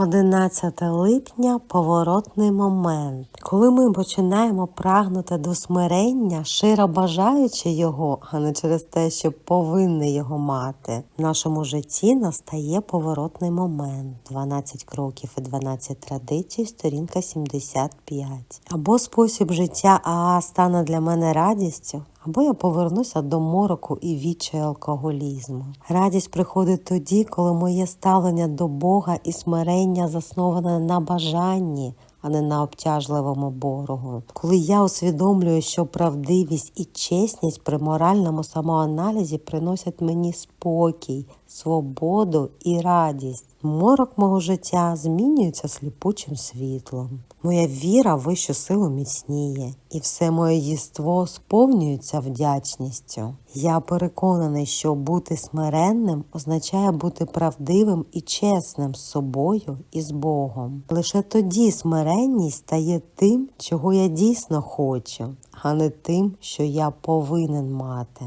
11 липня поворотний момент. Коли ми починаємо прагнути до смирення, широ бажаючи його, а не через те, що повинні його мати, в нашому житті настає поворотний момент. 12 кроків і 12 традицій, сторінка 75. Або спосіб життя АА стане для мене радістю, або я повернуся до мороку і відчаю алкоголізму. Радість приходить тоді, коли моє ставлення до Бога і смирення засноване на бажанні, а не на обтяжливому боргу. Коли я усвідомлюю, що правдивість і чесність при моральному самоаналізі приносять мені спокій, свободу і радість. Морок мого життя змінюється сліпучим світлом. Моя віра в вищу силу міцніє, і все моє єство сповнюється вдячністю. Я переконаний, що бути смиренним означає бути правдивим і чесним з собою і з Богом. Лише тоді смиренність стає тим, чого я дійсно хочу, а не тим, що я повинен мати.